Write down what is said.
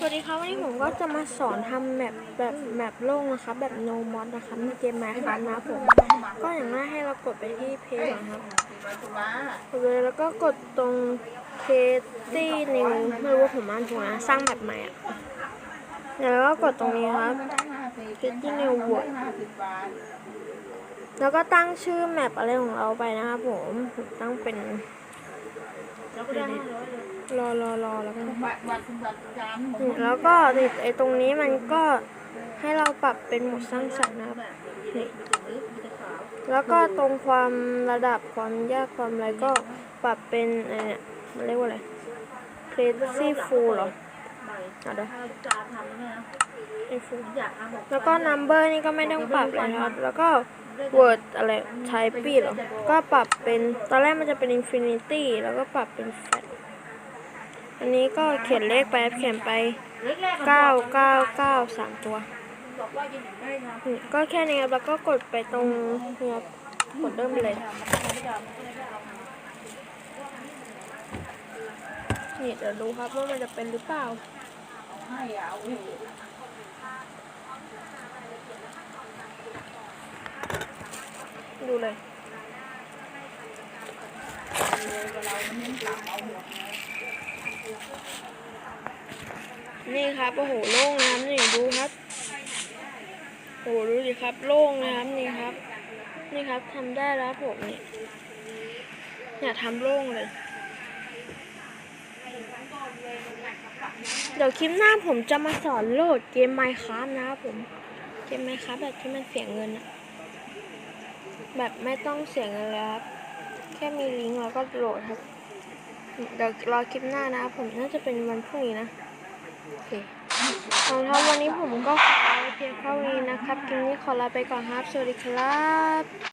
สวัสดีครับวันนี้ผมก็จะมาสอนทำแบบแบบแบบโล่งนะครับแบบ no mod นะครับในเกม Minecraft นะผมก็อย่างแรกให้เรากดไปที่เพจนะครับกดเลยแล้วก็กดตรง create new ไม่รู้ว่าผมอ่านถูกนะสร้างแบบใหม่อะเดี๋ยวเราก็กดตรงนี้ครับ create new world แล้วก็ตั้งชื่อแมปอะไรของเราไปนะครับผมผมตั้งเป็น รอรอรอแล้วกันอืมแล้วก็นี่ไอ้ตรงนี้มันก็ให้เราปรับเป็นโหมดสร้างสรรค์นะครับนี่แล้วก็ตรงความระดับความยากความอะไรก็ปรับเป็นไอ้เนี่ยมันเรียกว่าอะไร crazy full เหรอเอาเดี๋ยวไอ้ full แล้วก็ number นี่ก็ไม่ต้องปรับเลยนะครับ แล้วก็ word อะไร type เหรอ ก็ปรับเป็น ตอนแรกมันจะเป็น infinity แล้วก็ปรับเป็น flat อันนี้ก็เขียนเลขไปเขียนไปเก้าเก้าเก้าสามตัวก็แค่นี้ครับแล้วก็กดไปตรงเนี่ยครับกดเริ่มเลยนี่เดี๋ยวดูครับว่ามันจะเป็นหรือเปล่าดูเลย นี่ครับโอ้โหโล่งนะครับนี่ดูครับโอ้โหดูดิครับโล่งนะครับนี่ครับ นี่ครับทำได้แล้วผมนี่เนี่ยทำโล่งเลยเดี๋ยวคลิปหน้าผมจะมาสอนโหลดเกม Minecraft นะครับผมเกม Minecraft แบบที่มันเสียเงินอะแบบไม่ต้องเสียเงินเลยครับแค่มีลิงก์แล้วก็โหลดครับเดี๋ยวรอคลิปหน้านะครับผมน่าจะเป็นวันพรุ่งนี้นะ โอเคครับวันนี้ผมก็ขอเพียงเท่านี้นะครับคลิปนี้ขอลาไปก่อนครับ สวัสดีครับ